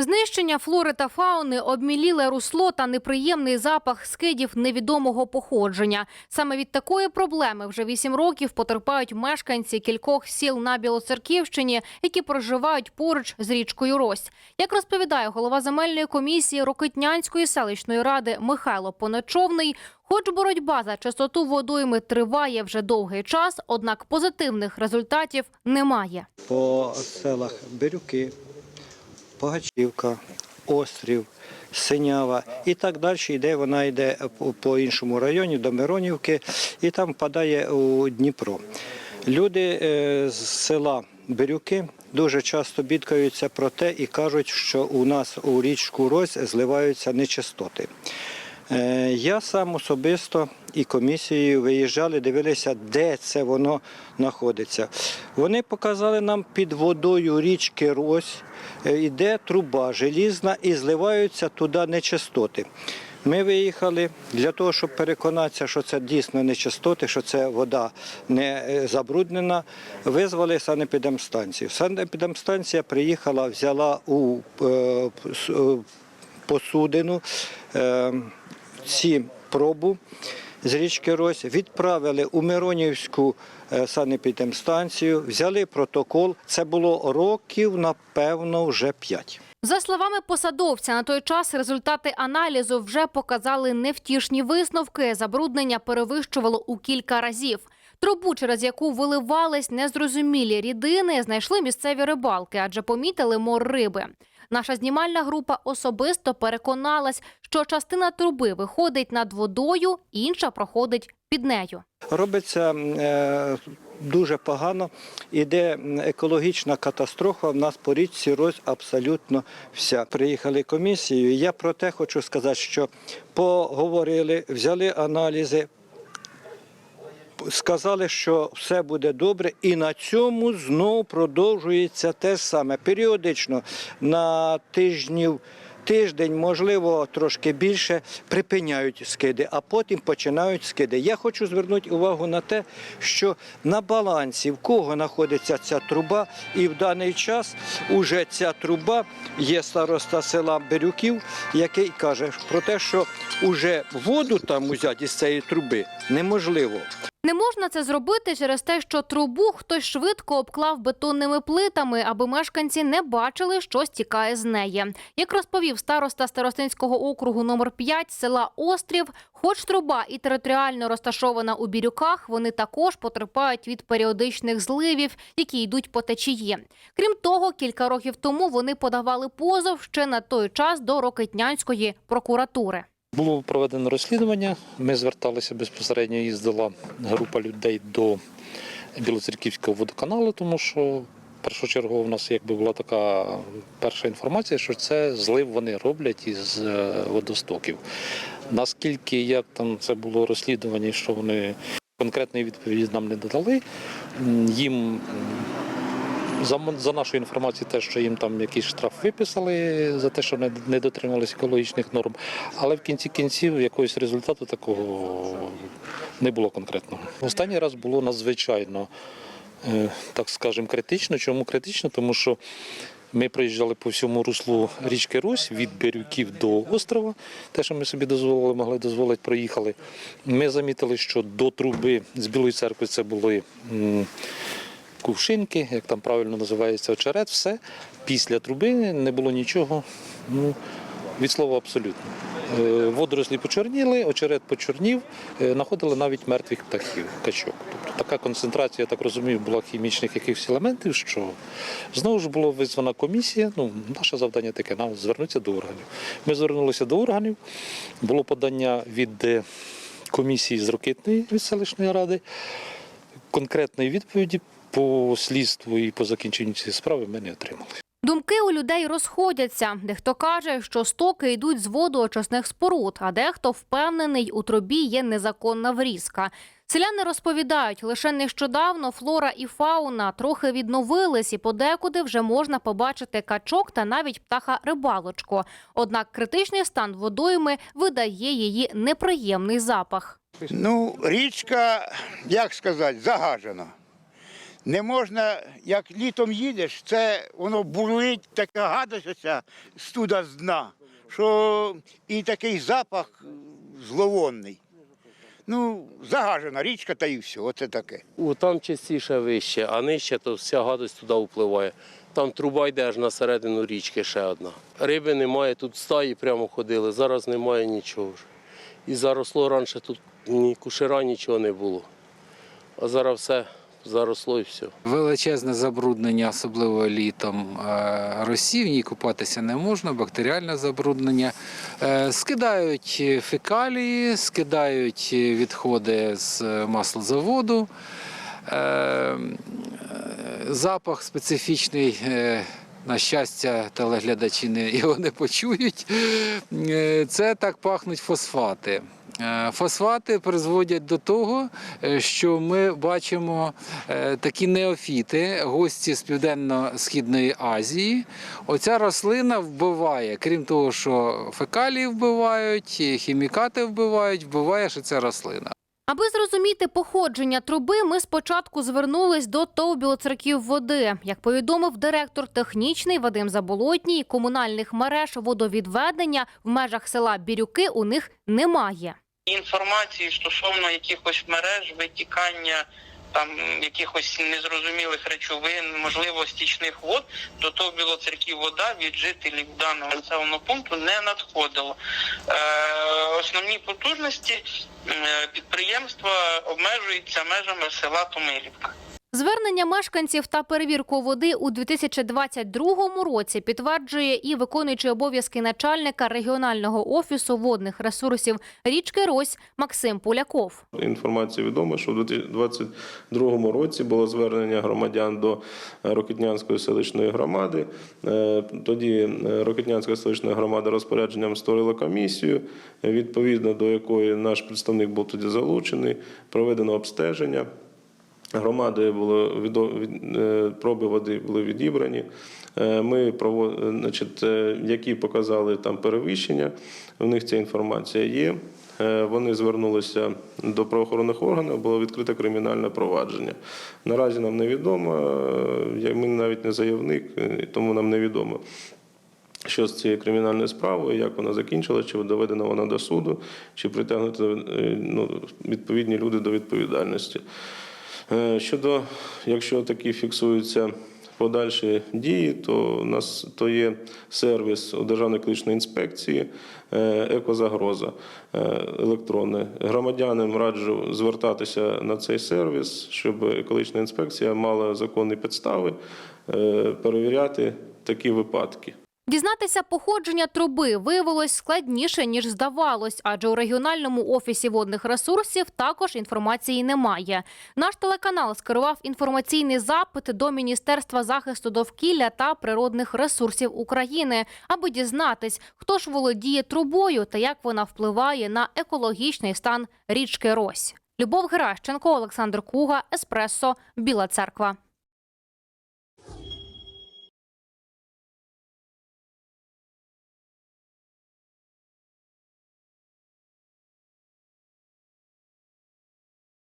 Знищення флори та фауни, обміліле русло та неприємний запах скидів невідомого походження. Саме від такої проблеми вже вісім років потерпають мешканці кількох сіл на Білоцерківщині, які проживають поруч з річкою Рось. Як розповідає голова земельної комісії Рокитнянської селищної ради Михайло Понечовний, хоч боротьба за чистоту водойми триває вже довгий час, однак позитивних результатів немає. по селах Бирюки, Погачівка, Острів, Синява і так далі йде. Вона йде по- іншому районі до Миронівки і там впадає у Дніпро. Люди е, з села Бирюки дуже часто бідкаються про те і кажуть, що у нас у річку Рось зливаються нечистоти. Е, Я сам особисто і комісією виїжджали, дивилися, де це воно знаходиться. Вони показали нам під водою річки Рось, е, іде труба желізна і зливаються туди нечистоти. Ми виїхали для того, щоб переконатися, що це дійсно нечистоти, що це вода не е, забруднена. Визвали санепідемстанцію. Санепідемстанція приїхала, взяла у посудину ці пробу з річки Рось, відправили у Миронівську е, санепідемстанцію, взяли протокол. Це було років, напевно, вже п'ять. За словами посадовця, на той час результати аналізу вже показали невтішні висновки. Забруднення перевищувало у кілька разів. Трубу, через яку виливались незрозумілі рідини, знайшли місцеві рибалки, адже помітили мор риби. Наша знімальна група особисто переконалась, що частина труби виходить над водою, інша проходить під нею. Робиться е, дуже погано. Іде екологічна катастрофа. В нас по річці Рось абсолютно вся. Приїхали комісією. Я про те хочу сказати, що поговорили, взяли аналізи. Сказали, що все буде добре, і на цьому знову продовжується те саме. Періодично на тижнів. Тиждень, можливо, трошки більше припиняють скиди, а потім починають скиди. Я хочу звернути увагу на те, що на балансі в кого знаходиться ця труба, і в даний час уже ця труба є староста села Бирюків, який каже про те, що уже воду там узяти із цієї труби неможливо. Не можна це зробити через те, що трубу хтось швидко обклав бетонними плитами, аби мешканці не бачили, що стікає з неї. Як розповів староста Старостинського округу номер 5 села Острів, хоч труба і територіально розташована у бірюках, вони також потерпають від періодичних зливів, які йдуть по течії. Крім того, кілька років тому вони подавали позов ще на той час до Рокитнянської прокуратури. Було проведено розслідування. Ми зверталися безпосередньо, їздила група людей до Білоцерківського водоканалу, тому що першочергово в нас якби була така перша інформація, що це злив вони роблять із е, водостоків. Наскільки як там це було розслідування, що вони конкретної відповіді нам не додали, їм за, за нашою інформацією, те, що їм там якийсь штраф виписали за те, що не, не дотрималися екологічних норм, але в кінці кінців якогось результату такого не було конкретного. Останній раз було надзвичайно, е, так скажемо, критично. Чому критично? Тому що ми проїжджали по всьому руслу річки Русь від Бірюків до острова. Те, що ми собі дозволили, могли дозволити, проїхали. Ми замітили, що до труби з Білої церкви це були. Кувшинки, як там правильно називається очерет, все. Після труби не було нічого. Ну, від слова абсолютно. Е, Водорослі почорніли, очерет почорнів, е, знаходили навіть мертвих птахів, качок. Тобто така концентрація, я так розумію, була хімічних якихось елементів, що знову ж була визвана комісія. Ну, наше завдання таке нам звернутися до органів. Ми звернулися до органів, було подання від е, комісії з Рокитної від селищної ради конкретної відповіді по слідству і по закінченню цієї справи ми не отримали. Думки у людей розходяться. Дехто каже, що стоки йдуть з водоочисних споруд, а дехто впевнений, у трубі є незаконна врізка. Селяни розповідають, лише нещодавно флора і фауна трохи відновились, і подекуди вже можна побачити качок та навіть птаха рибалочку. Однак критичний стан водойми видає її неприємний запах. Ну, річка, як сказати, загажена. Не можна, як літом їдеш, це воно бурлить, така гадость оця студа з дна, що і такий запах зловонний. Ну, загажена річка та і все, оце таке. У там частіше вище, а нижче то вся гадость туди впливає. Там труба йде аж на середину річки ще одна. Риби немає, тут стаї прямо ходили, зараз немає нічого вже. І заросло раніше тут ні кушера, нічого не було. А зараз все заросло і все. Величезне забруднення, особливо літом е, росів, ній купатися не можна, бактеріальне забруднення. Е, Скидають фекалії, скидають відходи з маслозаводу. Е, Запах специфічний. На щастя, телеглядачі його не почують. Це так пахнуть фосфати. Е, Фосфати призводять до того, е, що ми бачимо е, такі неофіти, гості з Південно-Східної Азії. Оця рослина вбиває, крім того, що фекалії вбивають, хімікати вбивають, вбиває ще ця рослина. Аби зрозуміти походження труби, ми спочатку звернулись до ТОВ білоцерків води. Як повідомив директор технічний Вадим Заболотній, комунальних мереж водовідведення в межах села Бірюки у них немає. Інформації стосовно якихось мереж, витікання там якихось незрозумілих речовин, можливо, стічних вод, до того білоцерків вода від жителів даного населеного пункту не надходило. Е, основні потужності е, підприємства обмежуються межами села Томилівка. Звернення мешканців та перевірку води у 2022 році підтверджує і виконуючий обов'язки начальника регіонального офісу водних ресурсів річки Рось Максим Поляков. Інформація відома, що у 2022 році було звернення громадян до Рокетнянської селищної громади. Е, Тоді е, Рокетнянська селищна громада розпорядженням створила комісію, відповідно до якої наш представник був тоді залучений, проведено обстеження. Громадою було від- е, проби води були відібрані. Е, Ми прово- е, значить, які показали там перевищення. В них ця інформація є. Вони звернулися до правоохоронних органів, було відкрите кримінальне провадження. Наразі нам невідомо, ми навіть не заявник, тому нам невідомо. Що з цією кримінальною справою, як вона закінчила, чи доведена вона до суду, чи притягнуто ну, відповідні люди до відповідальності. Е, Щодо, якщо такі фіксуються подальші дії, то у нас то є сервіс у Державної кличної інспекції е, екозагроза е, електронне. Громадянам раджу звертатися на цей сервіс, щоб екологічна інспекція мала законні підстави перевіряти такі випадки. Дізнатися походження труби виявилось складніше ніж здавалось, адже у регіональному офісі водних ресурсів також інформації немає. Наш телеканал скерував інформаційний запит до Міністерства захисту довкілля та природних ресурсів України, аби дізнатись, хто ж володіє трубою та як вона впливає на екологічний стан річки Рось. Любов Геращенко, Олександр Куга, Еспресо, Біла Церква.